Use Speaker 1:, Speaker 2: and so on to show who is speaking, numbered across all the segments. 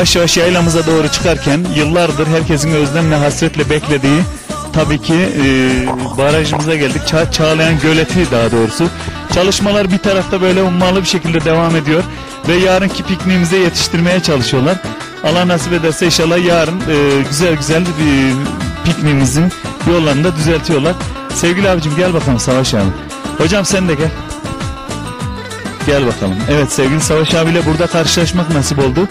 Speaker 1: Yavaş yavaş yaylamıza doğru çıkarken yıllardır herkesin özlemle hasretle beklediği tabii ki e, barajımıza geldik. Ça Çağlayan Göleti daha doğrusu. Çalışmalar bir tarafta böyle ummalı bir şekilde devam ediyor ve yarınki pikniğimize yetiştirmeye çalışıyorlar. Allah nasip ederse inşallah yarın e, güzel güzel bir pikniğimizin yollarını da düzeltiyorlar. Sevgili abicim gel bakalım Savaş abi. Hocam sen de gel. Gel bakalım. Evet sevgili Savaş abiyle burada karşılaşmak nasip oldu.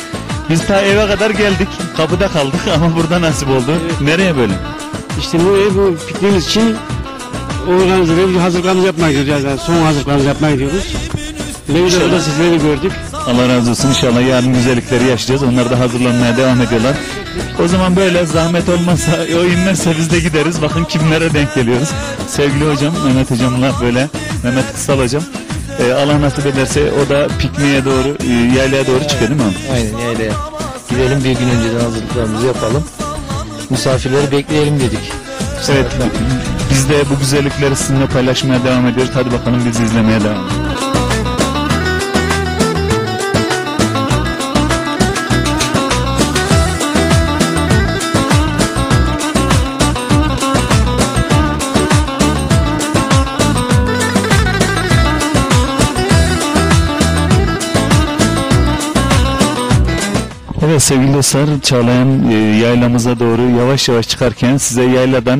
Speaker 1: Biz ta eve kadar geldik. Kapıda kaldık ama burada nasip oldu. Nereye böyle?
Speaker 2: İşte bu, bu pikniğimiz için organize bir hazırlıklarımızı yapmaya gidiyoruz. Yani son hazırlıklarımızı yapmaya gidiyoruz. Güzel burada sizleri gördük.
Speaker 1: Allah razı olsun. İnşallah yarın güzellikleri yaşayacağız. Onlar da hazırlanmaya devam ediyorlar. O zaman böyle zahmet olmazsa, o inmezse biz de gideriz. Bakın kimlere denk geliyoruz. Sevgili hocam, Mehmet hocamla böyle, Mehmet Kısal hocam. Ee, Allah nasip ederse o da pikniğe doğru, e, yaylaya doğru çıkıyor değil mi?
Speaker 3: Aynen yaylaya. Gidelim bir gün önceden hazırlıklarımızı yapalım. Misafirleri bekleyelim dedik.
Speaker 1: Evet, biz de bu güzellikleri sizinle paylaşmaya devam ediyoruz. Hadi bakalım bizi izlemeye devam edin. Evet sevgili dostlar Çağlayan e, yaylamıza doğru yavaş yavaş çıkarken size yayladan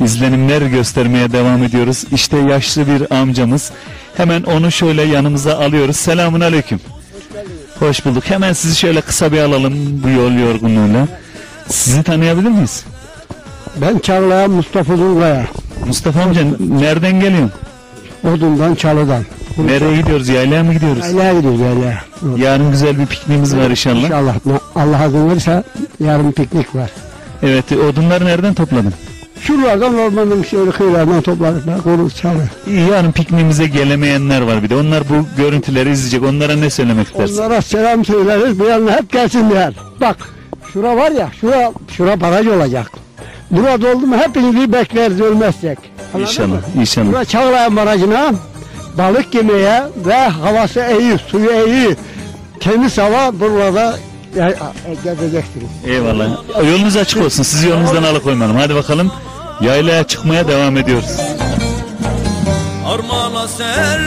Speaker 1: izlenimler göstermeye devam ediyoruz. İşte yaşlı bir amcamız. Hemen onu şöyle yanımıza alıyoruz. Selamun aleyküm. Hoş bulduk. Hemen sizi şöyle kısa bir alalım bu yol yorgunluğuyla. Sizi tanıyabilir miyiz?
Speaker 2: Ben Çağlayan Mustafa Zulgaya.
Speaker 1: Mustafa amca nereden geliyorsun?
Speaker 2: Odundan Çalı'dan.
Speaker 1: Nereye gidiyoruz? Yaylaya mı gidiyoruz?
Speaker 2: Yaylaya gidiyoruz yaylaya.
Speaker 1: Yarın güzel bir pikniğimiz var inşallah.
Speaker 2: İnşallah. Allah izin verirse yarın piknik var.
Speaker 1: Evet odunları nereden topladın?
Speaker 2: Şuralardan ormanın şöyle kıyılardan topladık. da Koruz Çalı.
Speaker 1: Yarın pikniğimize gelemeyenler var bir de. Onlar bu görüntüleri izleyecek. Onlara ne söylemek istersin?
Speaker 2: Onlara selam söyleriz. Bu yanına hep gelsinler. Bak şura var ya şura, şura baraj olacak. Burada oldu mu hepinizi bekleriz ölmezsek. Anladın
Speaker 1: İnşallah,
Speaker 2: mı?
Speaker 1: inşallah.
Speaker 2: Bura Çağlayan Barajı'na balık yemeye ve havası iyi, suyu iyi, temiz hava burada ya- e, gezeceksiniz.
Speaker 1: Eyvallah. Yolunuz açık olsun. Sizi yolunuzdan alıkoymayalım. Hadi bakalım. Yaylaya çıkmaya devam ediyoruz.
Speaker 4: Armana serdiler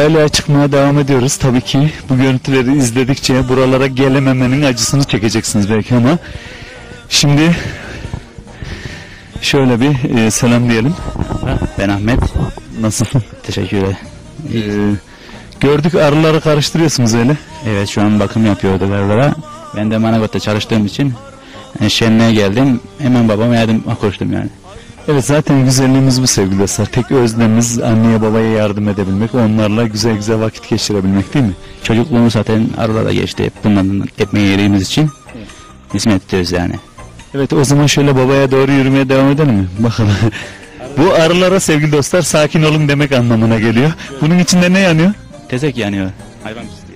Speaker 1: Yaylaya çıkmaya devam ediyoruz. Tabii ki bu görüntüleri izledikçe buralara gelememenin acısını çekeceksiniz belki ama şimdi şöyle bir e, selam diyelim.
Speaker 3: Ben Ahmet.
Speaker 1: Nasılsın?
Speaker 3: Teşekkürler.
Speaker 1: Ee, gördük arıları karıştırıyorsunuz öyle.
Speaker 3: Evet şu an bakım yapıyordu arılara. Ben de Manavgat'ta çalıştığım için e, şenliğe geldim. Hemen babama yardıma koştum yani.
Speaker 1: Evet zaten güzelliğimiz bu sevgili dostlar. Tek özlemimiz anneye babaya yardım edebilmek, onlarla güzel güzel vakit geçirebilmek değil mi?
Speaker 3: Çocukluğumuz zaten arılara geçti. Hep bundan ekmeği yediğimiz için hizmet ediyoruz yani.
Speaker 1: Evet o zaman şöyle babaya doğru yürümeye devam edelim mi? Bakalım. bu arılara sevgili dostlar sakin olun demek anlamına geliyor. Bunun içinde ne yanıyor?
Speaker 3: Tezek yanıyor. Hayvan pisliği.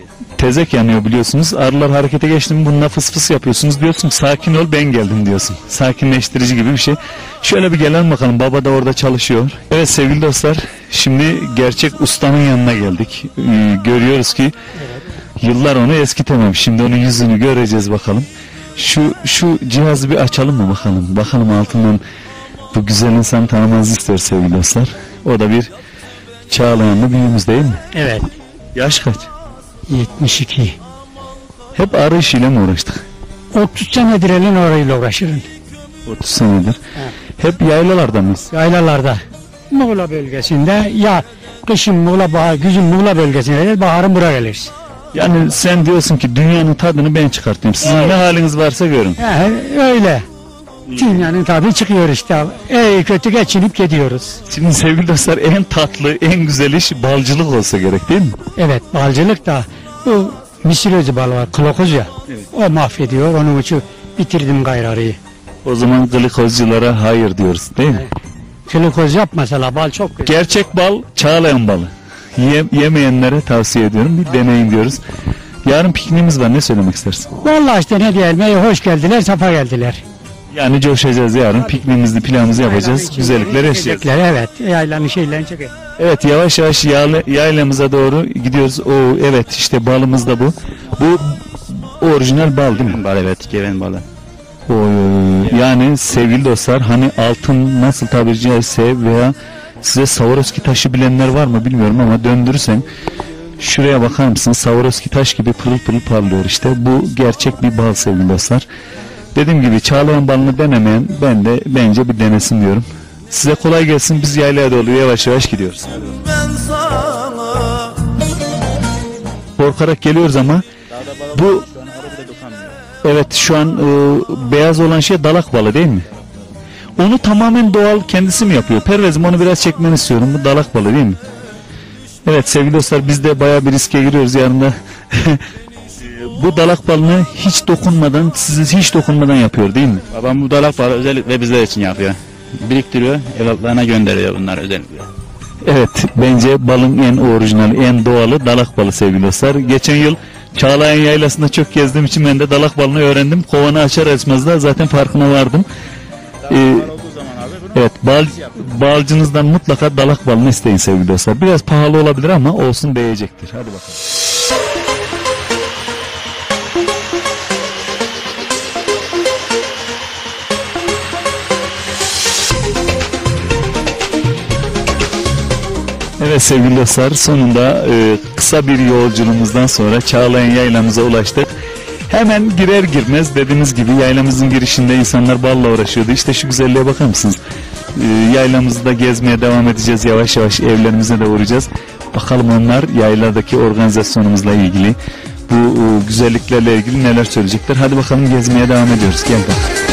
Speaker 1: Tezek yanıyor biliyorsunuz. Arılar harekete geçti mi bununla fıs fıs yapıyorsunuz diyorsun. Sakin ol ben geldim diyorsun. Sakinleştirici gibi bir şey. Şöyle bir gelelim bakalım. Baba da orada çalışıyor. Evet sevgili dostlar. Şimdi gerçek ustanın yanına geldik. Ee, görüyoruz ki yıllar onu eskitememiş. Şimdi onun yüzünü göreceğiz bakalım. Şu şu cihazı bir açalım mı bakalım. Bakalım altından bu güzel insan tanımanızı ister sevgili dostlar. O da bir Çağlayanlı büyüğümüz değil mi?
Speaker 2: Evet.
Speaker 1: Yaş kaç?
Speaker 2: 72.
Speaker 1: Hep arı işiyle mi uğraştık?
Speaker 2: 30 senedir elin orayla uğraşırım.
Speaker 1: 30 senedir. Hep yaylalarda mıyız?
Speaker 2: Yaylalarda. Muğla bölgesinde ya kışın Muğla, bahar, güzün Muğla bölgesinde baharın buraya geliriz.
Speaker 1: Yani sen diyorsun ki dünyanın tadını ben çıkartayım. Sizin ne haliniz varsa görün.
Speaker 2: He, öyle. Dünyanın tabi çıkıyor işte. İyi kötü geçinip gidiyoruz.
Speaker 1: Şimdi sevgili dostlar en tatlı, en güzel iş balcılık olsa gerek değil mi?
Speaker 2: Evet balcılık da bu misir özü balı var klokoz ya. O mahvediyor onun için bitirdim gayrarıyı.
Speaker 1: O zaman glikozculara hayır diyoruz değil mi?
Speaker 2: Klokoz yap mesela bal çok güzel.
Speaker 1: Gerçek bal Çağlayan balı. Ye- yemeyenlere tavsiye ediyorum. Bir deneyin diyoruz. Yarın pikniğimiz var. Ne söylemek istersin?
Speaker 2: Vallahi işte ne diyelim hoş geldiler safa geldiler.
Speaker 1: Yani coşacağız yarın. Pikniğimizi, pilavımızı yapacağız. Güzellikler yaşayacağız.
Speaker 2: Evet yaylanın şeylerini çeker.
Speaker 1: Evet yavaş yavaş yağlı, yaylamıza doğru gidiyoruz. O evet işte balımız da bu. Bu orijinal bal değil mi?
Speaker 3: Bal evet geven balı.
Speaker 1: Oy, yani sevgili dostlar hani altın nasıl tabiri caizse veya size Swarovski taşı bilenler var mı bilmiyorum ama döndürürsen şuraya bakar mısın Swarovski taş gibi pırıl pırıl parlıyor işte bu gerçek bir bal sevgili dostlar. Dediğim gibi çağlayan balını denemeyen ben de bence bir denesin diyorum. Size kolay gelsin biz yaylaya doğru yavaş yavaş gidiyoruz. Korkarak geliyoruz ama bu Evet şu an e, beyaz olan şey dalak balı değil mi? Onu tamamen doğal kendisi mi yapıyor? Pervezim onu biraz çekmeni istiyorum. Bu dalak balı değil mi? Evet sevgili dostlar biz de bayağı bir riske giriyoruz yarın da. bu dalak balını hiç dokunmadan, sizi hiç dokunmadan yapıyor değil mi?
Speaker 3: Babam bu dalak balı özellikle bizler için yapıyor. Biriktiriyor, evlatlarına gönderiyor bunlar özellikle.
Speaker 1: Evet bence balın en orijinali, en doğalı dalak balı sevgili dostlar. Geçen yıl Çağlayan Yaylası'nda çok gezdiğim için ben de dalak balını öğrendim. Kovanı açar açmaz da zaten farkına vardım. Ee, evet bal, balcınızdan mutlaka dalak balını isteyin sevgili dostlar. Biraz pahalı olabilir ama olsun değecektir. Hadi bakalım. Evet sevgili dostlar sonunda e, kısa bir yolculuğumuzdan sonra Çağlayan yaylamıza ulaştık. Hemen girer girmez dediğiniz gibi yaylamızın girişinde insanlar balla uğraşıyordu. İşte şu güzelliğe bakar mısınız? E, yaylamızı da gezmeye devam edeceğiz. Yavaş yavaş evlerimize de uğrayacağız. Bakalım onlar yaylardaki organizasyonumuzla ilgili bu e, güzelliklerle ilgili neler söyleyecekler. Hadi bakalım gezmeye devam ediyoruz. Gel bakalım.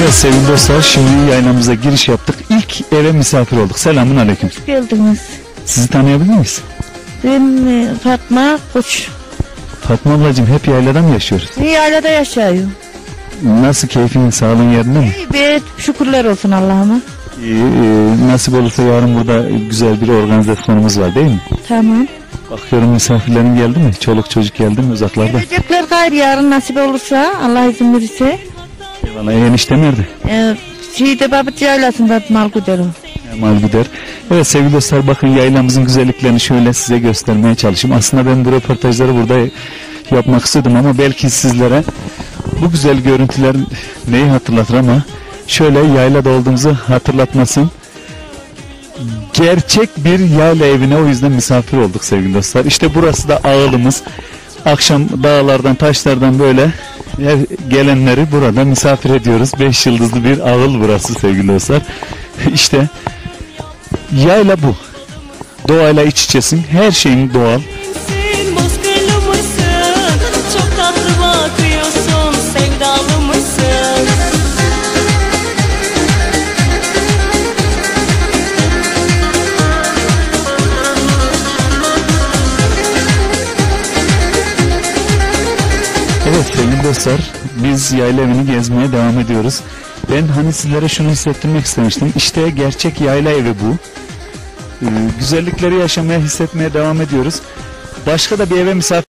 Speaker 1: Evet sevgili dostlar şimdi yaylamıza giriş yaptık. İlk eve misafir olduk. Selamun aleyküm.
Speaker 5: geldiniz.
Speaker 1: Sizi tanıyabilir miyiz?
Speaker 5: Ben e, Fatma Koç.
Speaker 1: Fatma ablacığım hep yaylada mı yaşıyoruz?
Speaker 5: Yaylada yaşıyorum.
Speaker 1: Nasıl keyfin, sağlığın yerinde mi?
Speaker 5: İyi be şükürler olsun Allah'ıma.
Speaker 1: İyi, e, nasip olursa yarın burada güzel bir organizasyonumuz var değil mi?
Speaker 5: Tamam.
Speaker 1: Bakıyorum misafirlerin geldi mi? Çoluk çocuk geldi mi uzaklarda?
Speaker 5: Gelecekler gayrı yarın nasip olursa Allah izin verirse.
Speaker 1: Eyvallah enişte nerede?
Speaker 5: E, şeyde Babıt Yaylası'nda mal giderim.
Speaker 1: Mal gider. Evet sevgili dostlar bakın yaylamızın güzelliklerini şöyle size göstermeye çalışayım. Aslında ben bu röportajları burada yapmak istedim ama belki sizlere bu güzel görüntüler neyi hatırlatır ama şöyle yaylada olduğumuzu hatırlatmasın. Gerçek bir yayla evine o yüzden misafir olduk sevgili dostlar. İşte burası da ağılımız. Akşam dağlardan taşlardan böyle gelenleri burada misafir ediyoruz. Beş yıldızlı bir ağıl burası sevgili dostlar. İşte Yayla bu. Doğayla iç içesin. Her şeyin doğal. Dostlar biz yayla evini gezmeye devam ediyoruz. Ben hani sizlere şunu hissettirmek istemiştim. İşte gerçek yayla evi bu. Ee, güzellikleri yaşamaya hissetmeye devam ediyoruz. Başka da bir eve misafir